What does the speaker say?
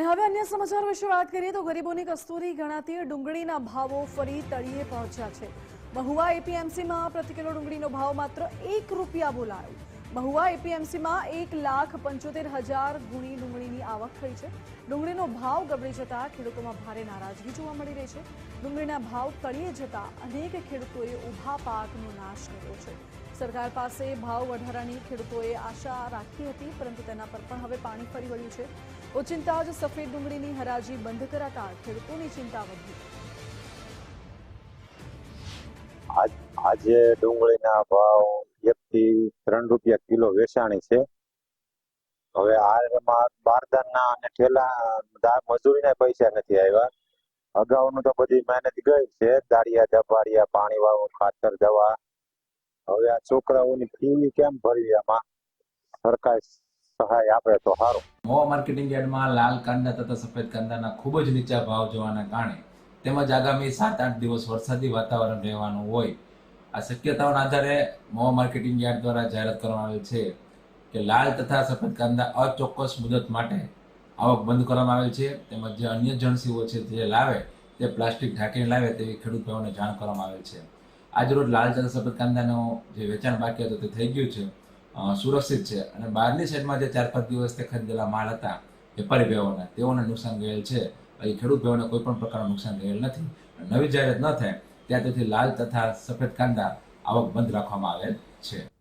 અને હવે અન્ય સમાચાર વિશે વાત કરીએ તો ગરીબોની કસ્તુરી ગણાતી ડુંગળીના ભાવો ફરી તળિયે પહોંચ્યા છે. મહુવા એપીએમસીમાં પ્રતિ કિલો ડુંગળીનો ભાવ માત્ર એક રૂપિયા બોલાયો. મહુવા એપીએમસીમાં એક લાખ પંચોતેર હજાર ગુણી ડુંગળીની આવક થઈ છે. ડુંગળીનો ભાવ ગબડી જતા ખેડૂતોમાં ભારે નારાજગી જોવા મળી રહી છે. ડુંગળીના ભાવ તળિયે જતા અનેક ખેડૂતોએ ઊભા પાકનો નાશ કર્યો છે. સરકાર પાસે ભાવ વધારાની ખેડૂતોએ આશા રાખી હતી, પરંતુ તેના પર પણ હવે પાણી ફરી વળ્યું છે. ઓચિંતા જ સફેદ ડુંગળીની હરાજી બંધ કરાતા ખેડૂતોની ચિંતા વધી. આજે ડુંગળીના ભાવ એક થી ત્રણ રૂપિયા કિલો વેચાણી છે. હવે હાલમાં બારદાનના અને ઠેલા મજૂરીના પૈસા નથી આવ્યા અગાઉનું તો બધી મહેનત ગઈ છે, દાળિયા દબાડિયા પાણી વાળું ખાતર, દવા. હવે આ છોકરાઓની ફી કેમ ભરવી આમાં? સરકાર સહાય આપે તો સારું. મોવા માર્કેટિંગ યાર્ડમાં લાલ કાંદા તથા સફેદ કાંદાના ખૂબ જ નીચા ભાવ જોવાના કારણે તેમજ આગામી સાત આઠ દિવસ વરસાદી વાતાવરણ રહેવાનું હોય આ શક્યતાઓના આધારે મોવા માર્કેટિંગ યાર્ડ દ્વારા જાહેરાત કરવામાં આવેલ છે કે લાલ તથા સફેદ કાંદા અચોક્કસ મુદત માટે આવક બંધ કરવામાં આવેલ છે. તેમજ જે અન્ય જણસીઓ છે જે લાવે તે પ્લાસ્ટિક ઢાંકીને લાવે તેવી ખેડૂત ભાઈઓને જાણ કરવામાં આવેલ છે. આજરોજ લાલ તથા સફેદ કાંદાનું જે વેચાણ બાકી હતું તે થઈ ગયું છે. સુરક્ષિત છે અને બહારની સાઈડમાં જે ચાર પાંચ દિવસ તે ખરીદેલા માલ હતા, વેપારી ભાઈઓના, તેઓને નુકસાન ગયેલ છે. બાકી ખેડૂત ભાઈઓને કોઈ પણ પ્રકારનું નુકસાન ગયેલ નથી. નવી જાહેરાત ન થાય ત્યાં તેથી લાલ તથા સફેદ કાંદા આવક બંધ રાખવામાં આવેલ છે.